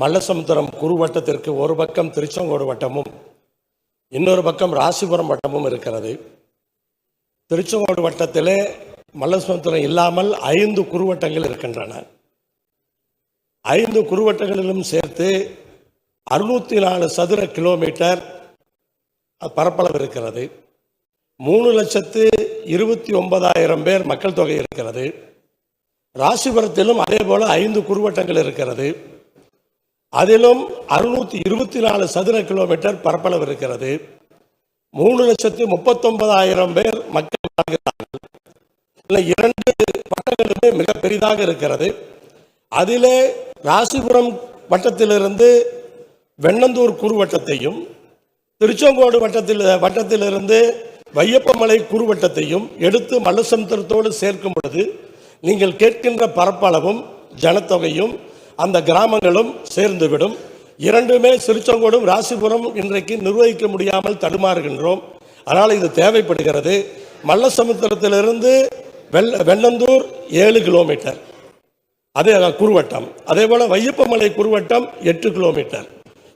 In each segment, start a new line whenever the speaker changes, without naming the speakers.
மல்லசமுத்திரம் குறுவட்டத்திற்கு ஒரு பக்கம் திருச்செங்கோடு வட்டமும் இன்னொரு பக்கம் ராசிபுரம் வட்டமும் இருக்கிறது. திருச்செங்கோடு வட்டத்திலே மல்லசமுத்திரம் இல்லாமல் ஐந்து குறுவட்டங்கள் இருக்கின்றன. ஐந்து குறுவட்டங்களிலும் சேர்த்து அறுநூத்தி நாலு சதுர கிலோமீட்டர் பரப்பளவு இருக்கிறது. மூணு லட்சத்து இருபத்தி ஒன்பதாயிரம் பேர் மக்கள் தொகை இருக்கிறது. ராசிபுரத்திலும் அதே போல் ஐந்து குறுவட்டங்கள் இருக்கிறது. அதிலும் அறுநூத்தி இருபத்தி நாலு சதுர கிலோமீட்டர் பரப்பளவு இருக்கிறது மூணு லட்சத்து முப்பத்தொன்பதாயிரம் பேர் மக்கள் வாழ்கிறார்கள். இல்லை இரண்டு வட்டங்களுமே மிக பெரிதாக இருக்கிறது. அதிலே ராசிபுரம் வட்டத்திலிருந்து வெண்ணந்தூர் குறுவட்டத்தையும் திருச்செங்கோடு வட்டத்தில் வட்டத்திலிருந்து வையப்பமலை குறுவட்டத்தையும் எடுத்து மல்லசமுத்திரத்தோடு சேர்க்கும் பொழுது நீங்கள் கேட்கின்ற பரப்பளவும் ஜனத்தொகையும் அந்த கிராமங்களும் சேர்ந்துவிடும். இரண்டுமே திருச்செங்கோடும் ராசிபுரம் இன்றைக்கு நிர்வகிக்க முடியாமல் தடுமாறுகின்றோம். ஆனால் இது தேவைப்படுகிறது. மல்லசமுத்திரத்திலிருந்து வெள்ள வெள்ளந்தூர் ஏழு கிலோமீட்டர். அதே குறுவட்டம். அதே போல வையப்பமலை குறுவட்டம் எட்டு கிலோமீட்டர்.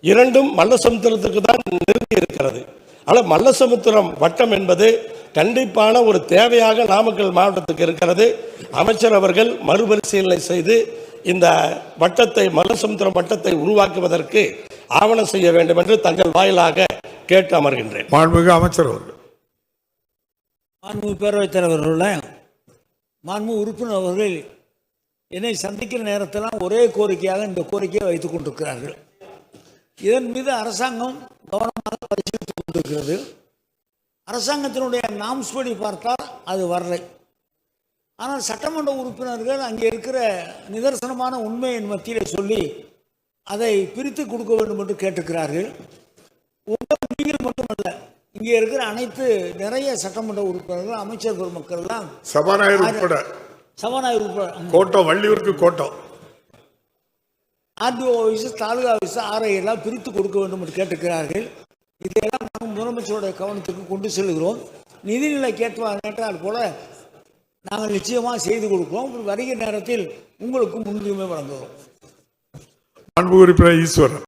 இரண்டும் மல்லசமுத்திரத்துக்கு தான் நெருங்கி இருக்கிறது. ஆனால் மல்லசமுத்திரம் வட்டம் என்பது கண்டிப்பான ஒரு தேவையாக நாமக்கல் மாவட்டத்துக்கு இருக்கிறது. அமைச்சர் அவர்கள் மறுபரிசீலனை செய்து இந்த வட்டத்தை மல்லசமுத்திரம் வட்டத்தை உருவாக்குவதற்கு ஆவணம் செய்ய வேண்டும் என்று தங்கள் வாயிலாக கேட்டு அமர்கின்றேன்.
மாண்புமிகு அமைச்சர் அவர்கள்.
மாண்பு பேரவைத் தலைவர்கள மாண்பு உறுப்பினர் அவர்கள் என்னை சந்திக்கிற நேரத்தெல்லாம் ஒரே கோரிக்கையாக இந்த கோரிக்கையை வைத்துக் கொண்டிருக்கிறார்கள். இதன் மீது அரசாங்கம் கவனமாக பரிசீலித்துக் கொண்டிருக்கிறது. அரசாங்கத்தினுடைய நாம்ஸ் படி பார்த்தால் அது வரலை. ஆனால் சட்டமன்ற உறுப்பினர்கள் அங்கே இருக்கிற நிதர்சனமான உண்மையின் மத்தியிலே சொல்லி அதை பிரித்து கொடுக்க வேண்டும் என்று கேட்டிருக்கிறார்கள். உங்கள் நீங்கள் மட்டுமல்ல இங்கே இருக்கிற அனைத்து நிறைய சட்டமன்ற உறுப்பினர்கள் அமைச்சர் பெருமக்கள்லாம்
சபாநாயகர் உட்பட.
சபாநாயகர் உறுப்பினர்
கோட்டம் வள்ளியூருக்கு கோட்டம்
RTO office taluka office RI எல்லாம் பிரித்து கொடுக்க வேண்டும் என்று கேட்டிருக்கிறார்கள். இதையெல்லாம் நாம் முதலமைச்சருடைய கவனத்துக்கு கொண்டு செல்கிறோம். நிதிநிலை கேட்பா கேட்டால் போல நாங்கள் நிச்சயமாக செய்து கொடுப்போம். வருகிற நேரத்தில் உங்களுக்கு முன்னுரிமை வழங்குவோம்.
அன்பு உறுப்பினர் ஈஸ்வரன்.